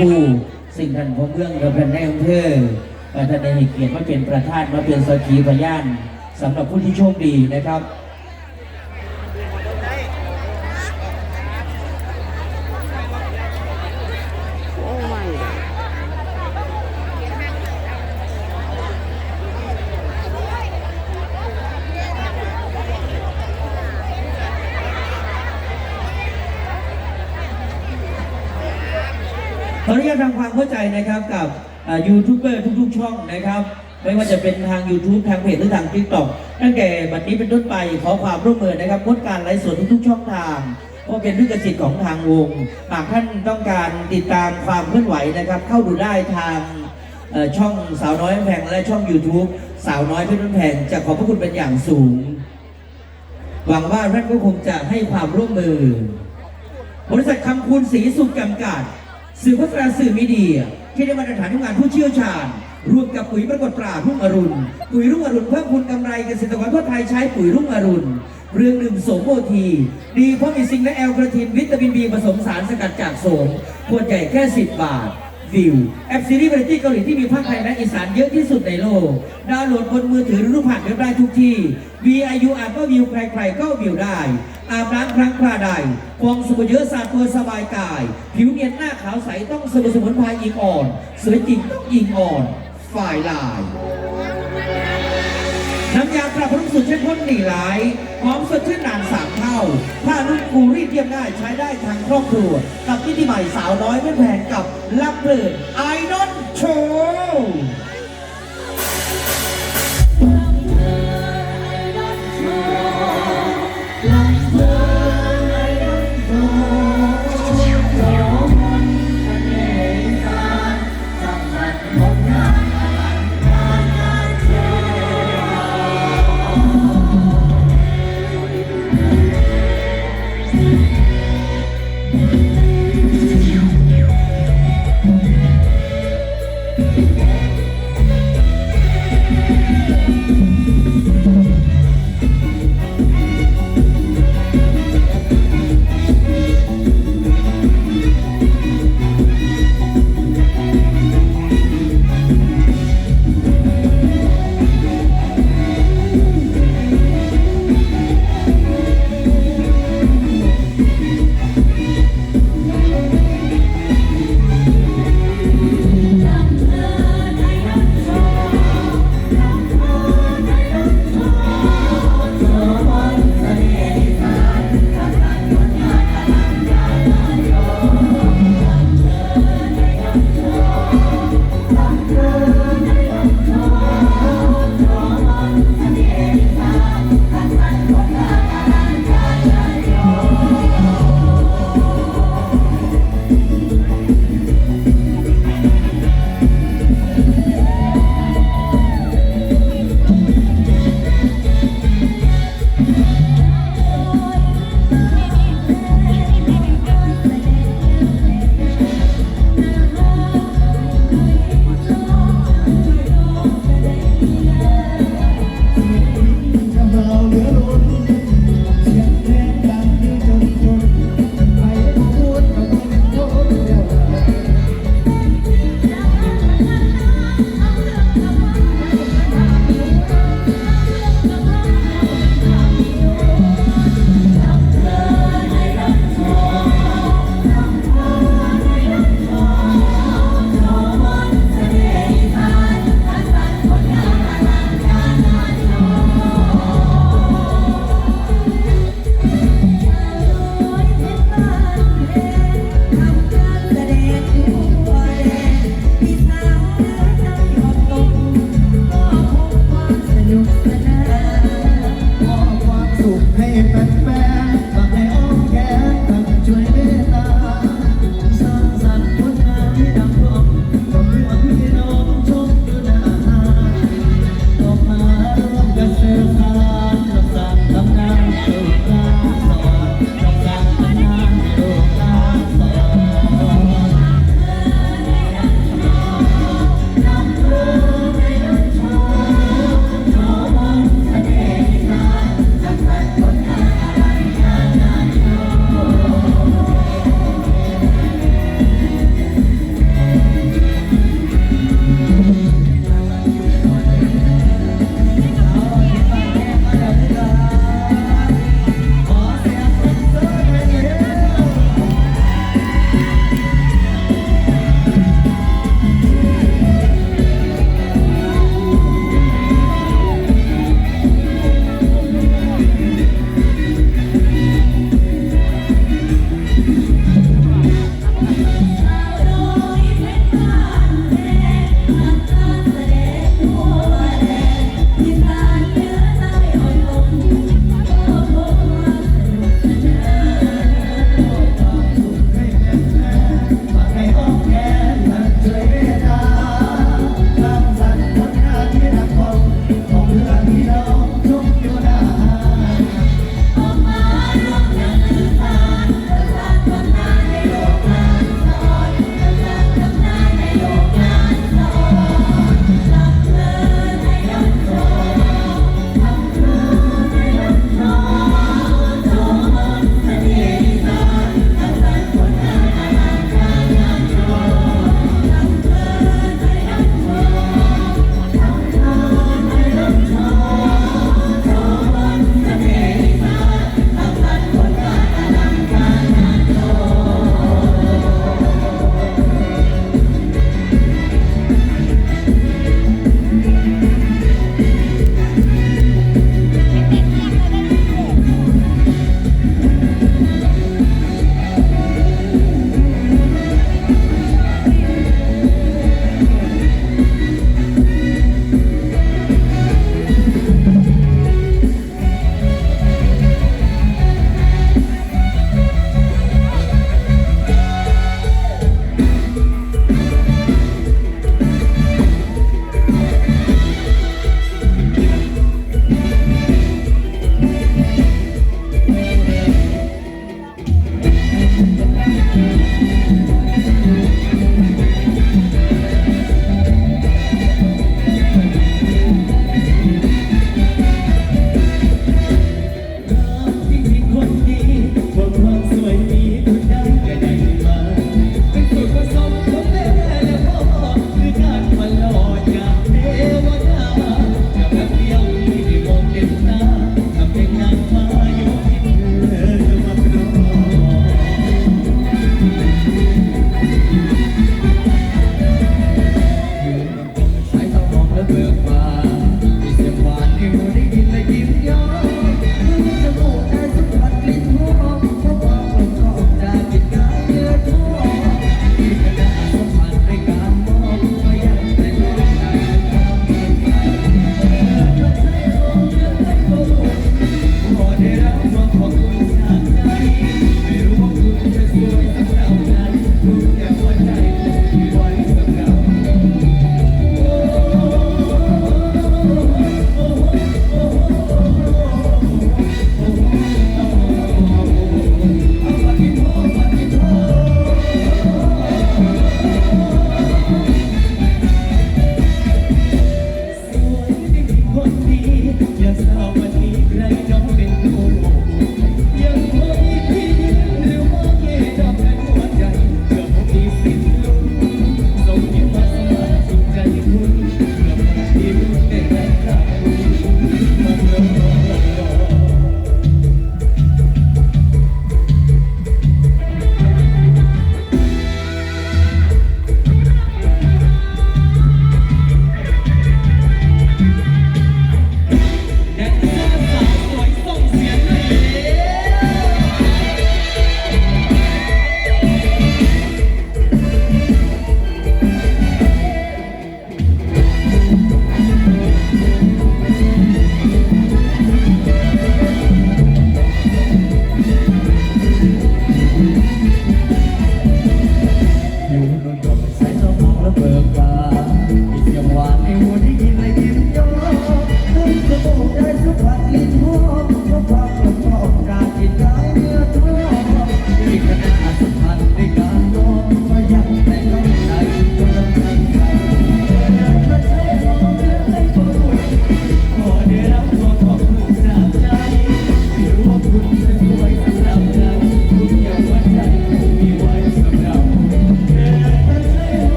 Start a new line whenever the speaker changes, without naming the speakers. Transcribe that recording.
ผู้สิ่งท่านพอเมืองกับท่านในอำเภอเอ่ท่านได้ให้เกียรติมาเป็นประธานมาเป็นสกีพยานสำหรับผู้ที่โชคดีนะครับ
อ
อนุญาตทำความเข้าใจนะครับกับยูทูบเบอร์ทุกๆ ช่องนะครับ ไม่ว่าจะเป็นทาง YouTube ทางเพจหรือทาง TikTok ตั้งแต่บัดนี้เป็นต้นไปขอความร่วมมือนะครับงดการไลฟ์สดทุกๆ ช่องทางเพราะเป็นลิขสิทธิ์ของทางวง หากท่านต้องการติดตามความเคลื่อนไหวนะครับ เข้าดูได้ทางช่องสาวน้อยแพงและช่อง YouTube สาวน้อยเพื่อนแพงจะขอบพระคุณเป็นอย่างสูง หวังว่าท่านก็คงจะให้ความร่วมมือบริษัทคำคูณสีสุขจำกัด สื่อโฆษณาสื่อมีเดีย ที่ได้มาตรฐานทำงานผู้เชี่ยวชาญร่วมกับปุ๋ยปรากฏปรารุ่งอรุณ ปุ๋ยรุ่งอรุณเพิ่มพูนกำไรเกษตรกรทั่วไทยใช้ปุ๋ยรุ่งอรุณ เรื่องหนึ่งโสมโอที ดีเพราะมีซิงค์และแอลกระทินวิตามินบีผสมสารสกัดจากโสมขวดใหญ่แค่ 10 บาท วิว แอปซีรีส์วาไรตี้เกาหลีที่มีภาคไทยและอีสานเยอะที่สุดในโลก ดาวน์โหลดบนมือถือหรือรูปผ่านเว็บได้ทุกที่ VIU อ่านก็วิวใครๆก็วิวได้ อาบน้ำครั้งคราใดฟองสบู่เยอะสาดตัวสบายกาย ผิวเนียนหน้าขาวใสต้องสบู่สมุนไพรอิงอ่อน สวยจริงต้องอิงอ่อน ฝ่ายลาย น้ำยาปรับพรุ่งสุดเข้มข้นหนีหลายหอมสดชื่นนานสามเท่า ผ้านุ่มฟูรีดเรียบง่ายใช้ได้ทั้งครอบครัว กับมิติใหม่สาวน้อยไม่แพงกับลับเบิดไอดอนโชว์